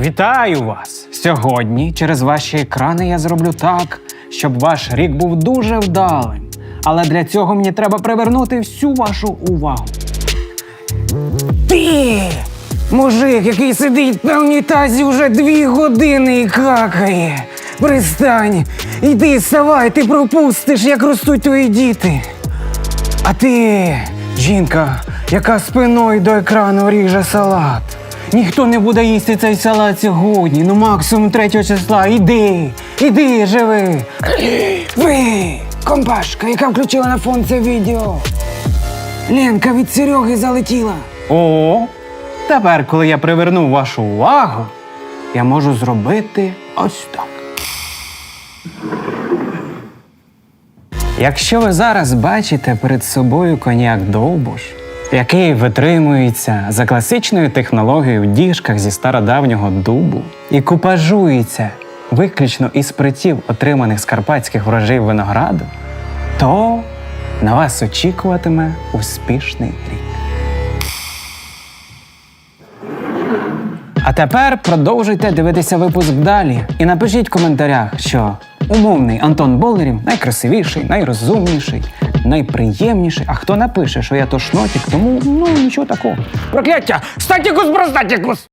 Вітаю вас! Сьогодні через ваші екрани я зроблю так, щоб ваш рік був дуже вдалим. Але для цього мені треба привернути всю вашу увагу. Ти! Мужик, який сидить на унітазі вже дві години і какає. Пристань! Іди, вставай, ти пропустиш, як ростуть твої діти. А ти, жінка, яка спиною до екрану ріже салат. Ніхто не буде їсти цей салат сьогодні, ну максимум 3 числа. Іди, іди, живи. Ви, компашка, яка включила на фон це відео. Ленка від Сереги залетіла. О, тепер, коли я приверну вашу увагу, я можу зробити ось так. Якщо ви зараз бачите перед собою коньяк Довбуш, який витримується за класичною технологією в діжках зі стародавнього дубу і купажується виключно із притів, отриманих з карпатських врожаїв винограду, то на вас очікуватиме успішний рік. А тепер продовжуйте дивитися випуск далі і напишіть в коментарях, що умовний Антон Болерів найкрасивіший, найрозумніший, найприємніший. А хто напише, що я тошнотік, тому ну нічого такого. Прокляття! Статікус простатікус!